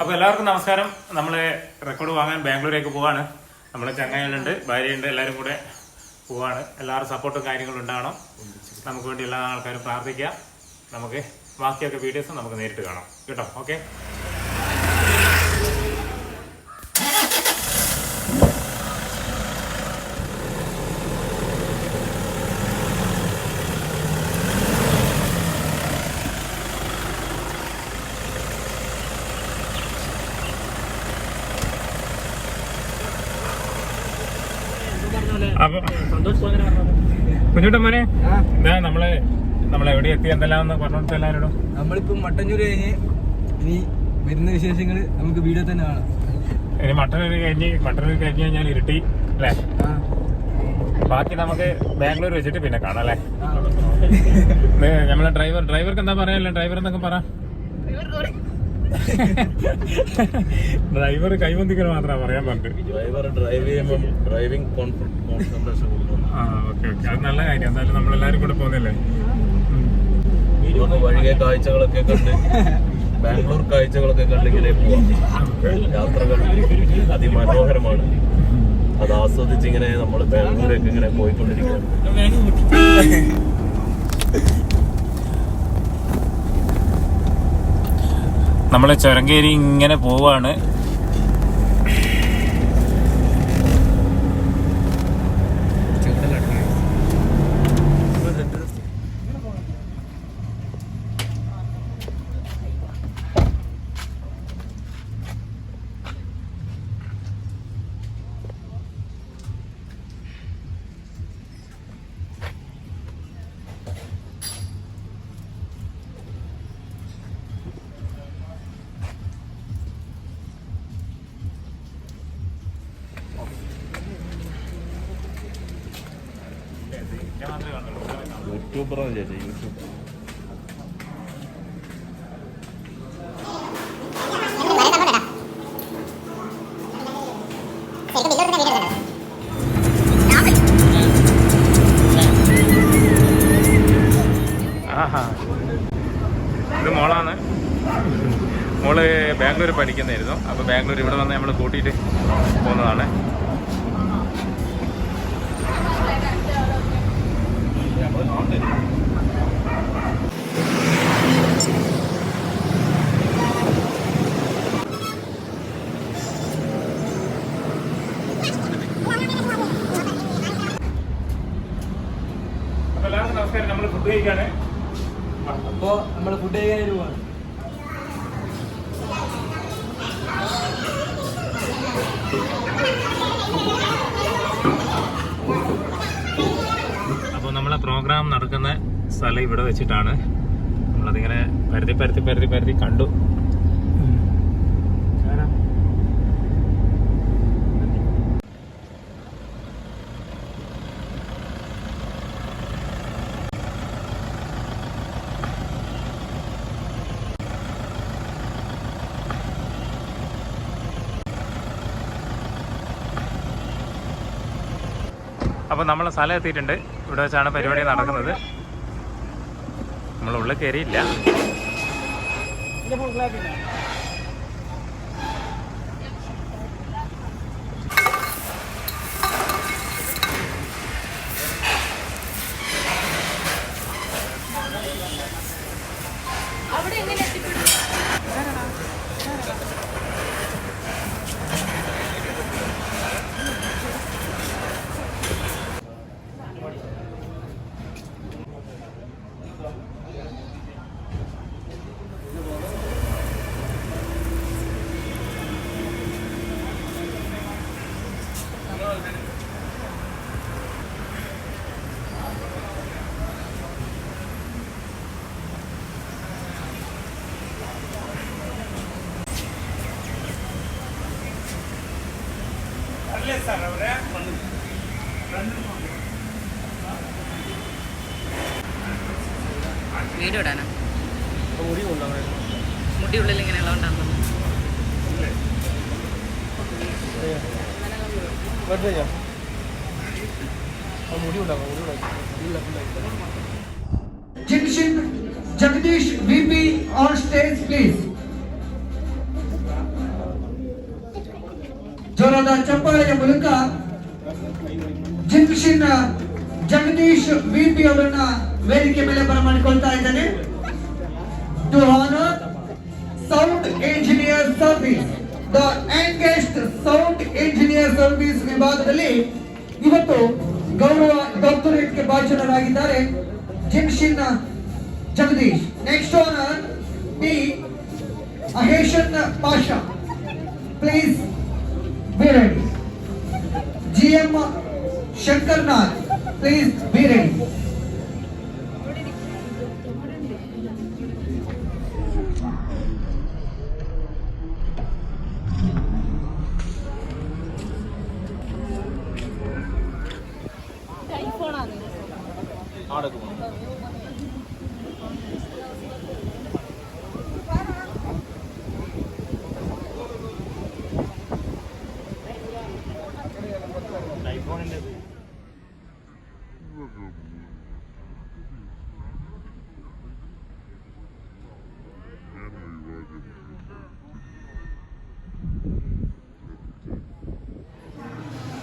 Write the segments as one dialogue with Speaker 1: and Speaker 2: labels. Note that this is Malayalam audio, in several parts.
Speaker 1: അപ്പൊ എല്ലാവർക്കും നമസ്കാരം. നമ്മളെ റെക്കോർഡ് വാങ്ങാൻ ബാംഗ്ലൂരേക്ക് പോവാണ്. നമ്മളെ ചങ്ങായികളുണ്ട് ഭാര്യയുണ്ട് എല്ലാവരും കൂടെ പോവാണ്. എല്ലാവരും സപ്പോർട്ടും കാര്യങ്ങളും ഉണ്ടാകണം. നമുക്ക് വേണ്ടി എല്ലാ ആൾക്കാരും പ്രാർത്ഥിക്കാം. നമുക്ക് ബാക്കിയൊക്കെ വീഡിയോസ് നമുക്ക് നേരിട്ട് കാണാം. കേട്ടോ? ഓക്കെ അപ്പൊ കുഞ്ഞുട്ടമ്മനെ ഇതാ നമ്മൾ നമ്മളെവിടെ എത്തി എന്തെല്ലാം പറഞ്ഞോട്ട് എല്ലാവരോടും.
Speaker 2: നമ്മളിപ്പോ മട്ടന്നൂര് കഴിഞ്ഞ് ഇനി വരുന്ന വിശേഷങ്ങൾ നമുക്ക് വീഡിയോ തന്നെ കാണാം.
Speaker 1: ഇനി മട്ടന്നൂർ കഴിഞ്ഞ് മട്ടന്നൂർ കഴിഞ്ഞ് കഴിഞ്ഞാൽ ഇരുട്ടി അല്ലേ? ബാക്കി നമുക്ക് ബാംഗ്ലൂർ വെച്ചിട്ട് പിന്നെ കാണാം അല്ലേ? നമ്മളെ ഡ്രൈവർ ഡ്രൈവർക്ക് എന്താ പറയാനല്ലേ ഡ്രൈവർ എന്നൊക്കെ പറ. ഡ്രൈവർ കൈവന്തിക്കൽ മാത്രമേ പറയാൻ പറഞ്ഞിട്ട്.
Speaker 3: ഡ്രൈവർ ഡ്രൈവ് ചെയ്യുമ്പോൾ ഡ്രൈവിംഗ് കോൺസെൻട്രേഷൻ കൊടുക്കണം.
Speaker 1: ആ ഓക്കെ ഓക്കെ. അത് നല്ല കാര്യം. എന്തായാലും നമ്മളെല്ലാരും കൂടെ പോകുന്നില്ലേ
Speaker 3: വഴിയെ കാഴ്ചകളൊക്കെ കണ്ട് ബാംഗ്ലൂർ കാഴ്ചകളൊക്കെ കണ്ട് ഇങ്ങനെ പോവാം. യാത്രകൾ അതിമനോഹരമാണ്. അത് ആസ്വദിച്ച് ഇങ്ങനെ നമ്മൾ ബാംഗ്ലൂരൊക്കെ ഇങ്ങനെ പോയിക്കൊണ്ടിരിക്കുകയാണ്.
Speaker 1: നമ്മൾ ചുരങ്കേരി ഇങ്ങനെ പോവാണ്.
Speaker 3: യൂട്യൂബറാണ് ചേച്ചി
Speaker 1: ആഹാ. ഇത് മോളാണ്. മോൾ ബാംഗ്ലൂർ പഠിക്കുന്നതായിരുന്നു അപ്പൊ ബാംഗ്ലൂർ ഇവിടെ വന്ന് നമ്മൾ കൂട്ടിയിട്ട് പോകുന്നതാണ് അപ്പൊ എല്ലാവർക്കും നമസ്കാരം നമ്മൾ ഫുഡ് കഴിക്കാണ്
Speaker 2: അപ്പൊ നമ്മൾ ഫുഡ് കഴിക്കാൻ പോവാണ്
Speaker 1: അപ്പോൾ നമ്മളെ പ്രോഗ്രാം നടക്കുന്ന സ്ഥലം ഇവിടെ വെച്ചിട്ടാണ്. നമ്മളതിങ്ങനെ പരത്തി പരത്തി പരത്തി പരത്തി കണ്ടു. അപ്പോൾ നമ്മൾ സ്ഥലം എത്തിയിട്ടുണ്ട്. ഇവിടെ വെച്ചാണ് പരിപാടി നടക്കുന്നത്. നമ്മളുള്ളിൽ കയറിയില്ല.
Speaker 4: വീട് ഇടാനാ മുടി ഉള്ളിൽ ഇങ്ങനെ ഉള്ളതുകൊണ്ടാണ്
Speaker 5: Jagadish V P on stage please ಜೋರಾದ ಚಪ್ಪಾಳೆಯ ಮೂಲಕ ಜಗದೀಶ್ ಬಿಪಿ ಅವರನ್ನ ವೇದಿಕೆ ಮೇಲೆ ಬರಮಾಡಿಕೊಳ್ತಾ ಇದ್ದಾನೆ. To honour sound engineer service the youngest sound engineer service ವಿಭಾಗದಲ್ಲಿ ಇವತ್ತು ಗೌರವ ಡಾಕ್ಟರೇಟ್ಗೆ ಭಾಜನರಾಗಿದ್ದಾರೆ junction Jagadish. Next honour B Ahesan Pasha. Please be ready G M Shankarnath please be ready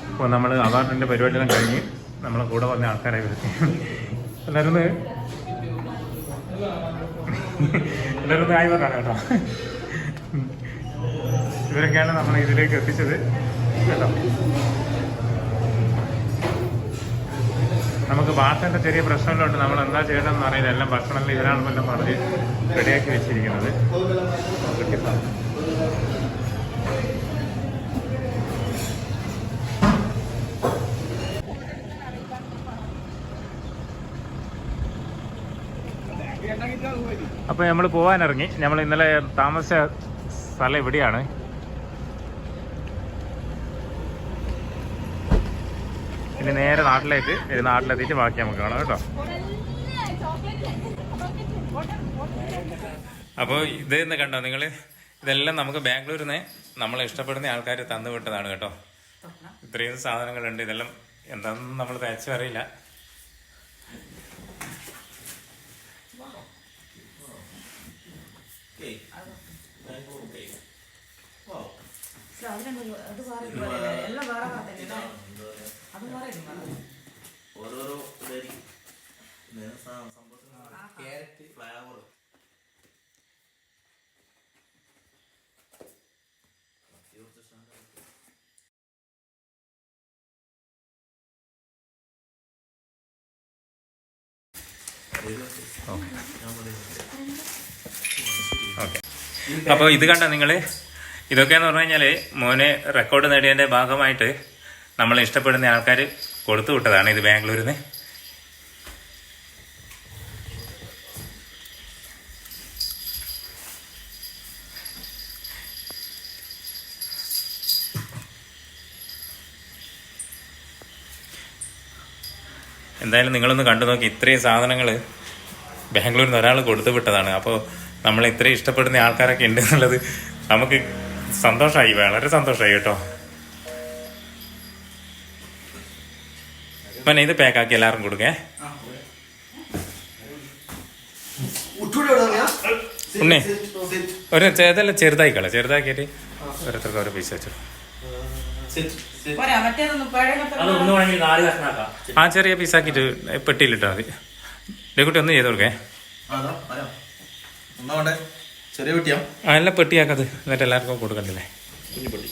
Speaker 1: അപ്പോൾ നമ്മൾ അവാർഡിന്റെ പരിപാടിയെല്ലാം കഴിഞ്ഞ് നമ്മളെ കൂടെ വന്ന ആൾക്കാരായി വരും എല്ലാവരും ഒന്ന് എല്ലാവരും ഒന്ന് ആയി പറഞ്ഞാണ് കേട്ടോ. ഇവരൊക്കെയാണ് നമ്മളെ ഇതിലേക്ക് എത്തിച്ചത്. കേട്ടോ. നമുക്ക് ഭാഷേന്റെ ചെറിയ പ്രശ്നങ്ങളുണ്ട്. നമ്മൾ എന്താ ചെയ്യണമെന്ന് അറിയില്ല. എല്ലാം ഭക്ഷണമെല്ലാം ഇവരാണെന്നെല്ലാം പറഞ്ഞ് റെഡിയാക്കി വെച്ചിരിക്കുന്നത് കിട്ടി സാധനം. അപ്പോൾ നമ്മൾ പോകാനിറങ്ങി നമ്മൾ ഇന്നലെ താമസ സ്ഥലം ഇവിടെയാണ്. ഇനി നേരെ നാട്ടിലേക്ക് ഇനി നാട്ടിലെത്തിയിട്ട് ബാക്കി നമുക്ക് കാണാം കേട്ടോ. അപ്പോൾ ഇത് ഇന്ന് കണ്ടോ നിങ്ങൾ ഇതെല്ലാം നമുക്ക് ബാംഗ്ലൂരിൽ നിന്ന് നമ്മളെ ഇഷ്ടപ്പെടുന്ന ആൾക്കാർ തന്നു വിട്ടതാണ് കേട്ടോ. ഇത്രയും സാധനങ്ങളുണ്ട്. ഇതെല്ലാം എന്താണെന്ന് നമ്മൾ തയ്ച്ചു അറിയില്ല
Speaker 6: ഓരോരോ ഇതായിരിക്കും. സാ- സംഭവത്തിന് ഫ്ലവർ.
Speaker 1: ഓക്കെ. അപ്പോൾ ഇത് കണ്ട നിങ്ങൾ ഇതൊക്കെയെന്ന് പറഞ്ഞു കഴിഞ്ഞാൽ മോനെ റെക്കോർഡ് നേടിയതിന്റെ ഭാഗമായിട്ട് നമ്മൾ ഇഷ്ടപ്പെടുന്ന ആൾക്കാർ കൊടുത്തു വിട്ടതാണ് ഇത് ബാംഗ്ലൂരിൽ നിന്ന് എന്തായാലും നിങ്ങളൊന്ന് കണ്ടു നോക്കി ഇത്രയും സാധനങ്ങൾ ബാംഗ്ലൂരിൽ നിന്ന് ഒരാൾ കൊടുത്തു വിട്ടതാണ്. അപ്പോൾ നമ്മൾ ഇത്രയും ഇഷ്ടപ്പെടുന്ന ആൾക്കാരൊക്കെ ഉണ്ട് എന്നുള്ളത് നമുക്ക് സന്തോഷമായി വളരെ സന്തോഷമായി കേട്ടോ. പിന്നെ ഇത് പാക്കാക്കി എല്ലാവർക്കും കൊടുക്കേ. ഉണ്ണേ ഒരു ചെറുതല്ല ചെറുതായിക്കള ചെറുതാക്കിയിട്ട് ഓരോരുത്തർക്ക് ഓരോ പീസ് വെച്ചു ആ ചെറിയ പീസാക്കിയിട്ട് പെട്ടിയിലിട്ടാൽ മതി. ഡെക്കുട്ടി ഒന്ന് ചെയ്ത് കൊടുക്കേ.
Speaker 6: ഒന്നാ വേണ്ടേ ചെറിയ പെട്ടിയാ?
Speaker 1: ആ എല്ലാം പെട്ടിയാക്കത് എന്നിട്ട് എല്ലാവർക്കും കൊടുക്കണ്ടല്ലേ?
Speaker 6: കുഞ്ഞു പൊട്ടി.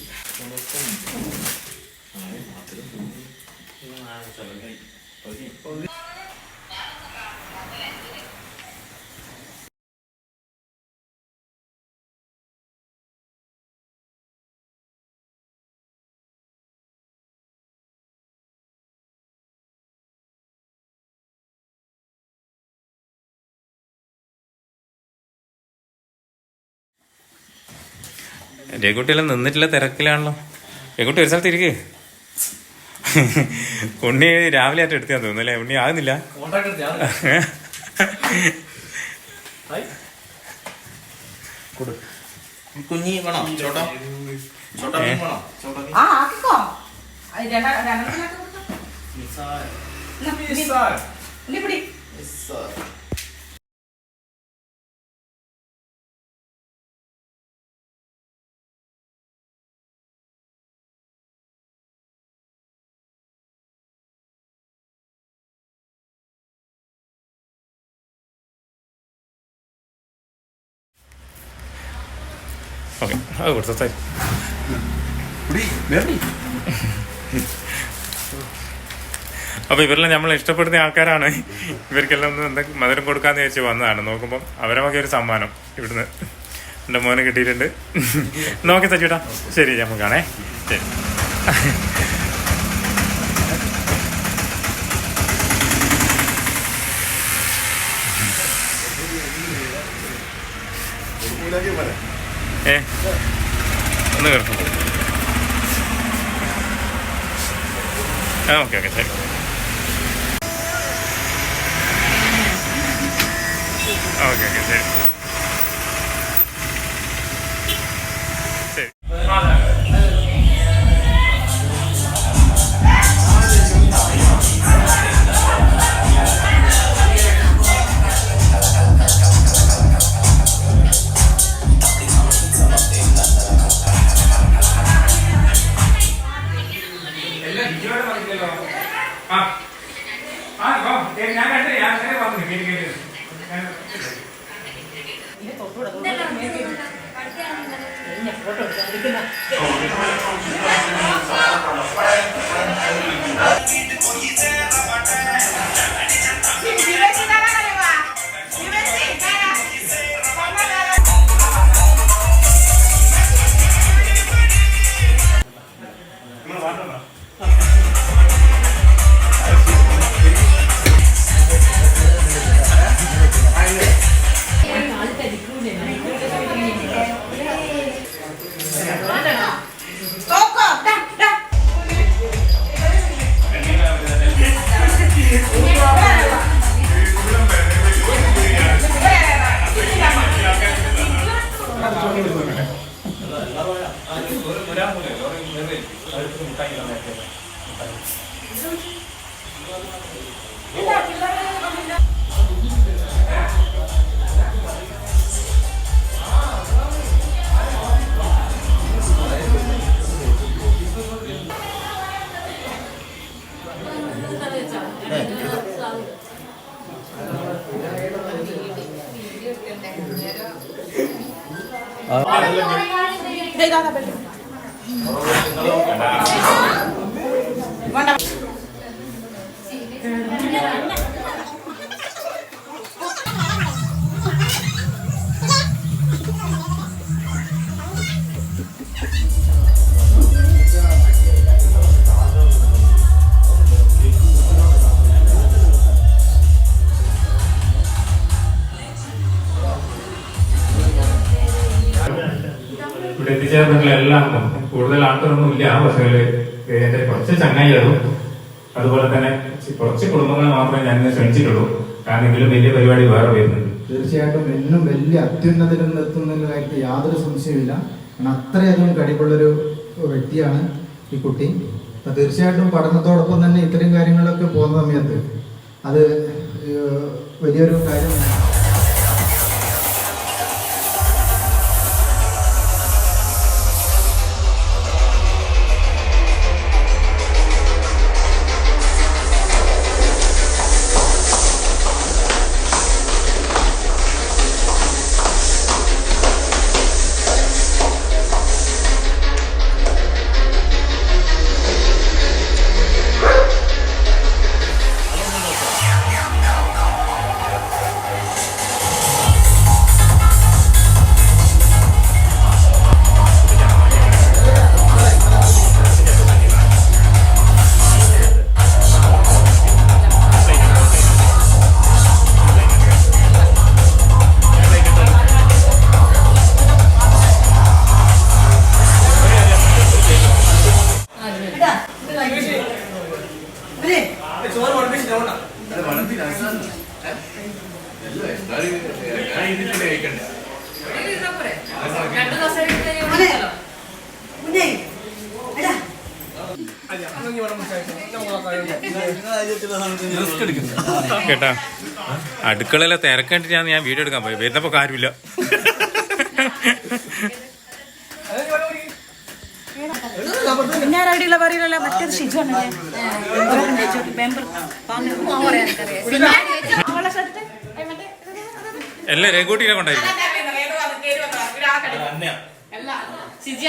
Speaker 1: രഘുട്ടിയെല്ലാം നിന്നിട്ടില്ല തിരക്കിലാണല്ലോ. രഘുട്ടി ഒരു സ്ഥലത്ത് ഇരിക്കേ. ഉണ്ണി രാവിലെ ആയിട്ട് എടുത്താൽ തോന്നുന്നു അല്ലേ? ഉണ്ണി ആകുന്നില്ല.
Speaker 6: കുഞ്ഞി വേണോ? ചോട്ടാ? ചോട്ടാ വേണോ? ചോട്ടാ
Speaker 4: ആ ആക്കിക്കോ. രണ്ടാ
Speaker 1: ഓക്കെ അത് കൊടുത്തു തരും അപ്പോൾ ഇവരെല്ലാം നമ്മൾ ഇഷ്ടപ്പെടുന്ന ആൾക്കാരാണ്. ഇവർക്കെല്ലാം ഒന്ന് എന്തെങ്കിലും മധുരം കൊടുക്കാന്ന് ചോദിച്ച് വന്നതാണ്. നോക്കുമ്പോൾ അവരൊക്കെ ഒരു സമ്മാനം ഇവിടുന്ന്. എന്റെ മോനെ കിട്ടിയിട്ടുണ്ട്. നോക്കി സച്ചിട്ടാ. ശരി നമുക്ക് കാണേ. ശരി. ഏ? ഒന്ന് കേട്ടോ ആ ഓക്കെ ഓക്കെ ശരി. ഓക്കെ ഓക്കെ ശരി.
Speaker 4: ഇതാ
Speaker 1: ഇല്ല പക്ഷേ എന്റെ കുറച്ച് ചങ്ങായികളും അതുപോലെ തന്നെ കുറച്ച് കുടുംബങ്ങൾ മാത്രമേ ഞാൻ ക്ഷണിച്ചിട്ടുള്ളൂ. കാരണം ഇതിലും വലിയ പരിപാടി വേറെ വരുന്നുണ്ട്.
Speaker 7: തീർച്ചയായിട്ടും എന്നും വലിയ അത്യുന്നതിലും എത്തുന്നതിലായിട്ട് യാതൊരു സംശയമില്ല കാരണം അത്രയധികം കഴിവുള്ളൊരു വ്യക്തിയാണ് ഈ കുട്ടി. അപ്പം തീർച്ചയായിട്ടും പഠനത്തോടൊപ്പം തന്നെ ഇത്തരം കാര്യങ്ങളൊക്കെ പോകുന്ന സമയത്ത് അത് വലിയൊരു കാര്യമാണ്.
Speaker 1: കേട്ടാ അടുക്കളയിലെ തിരക്കണ്ടി ഞാൻ വീഡിയോ എടുക്കാൻ പോയി വരുന്നപ്പോ കാര്യമില്ല
Speaker 4: പിന്നെ രേഖൂട്ടി പറയില്ലല്ലോ മറ്റേത് ഷിജുവാണല്ലേ
Speaker 1: എല്ലാം രഘുട്ടിനെ കൊണ്ടായിരിക്കും
Speaker 8: സിജി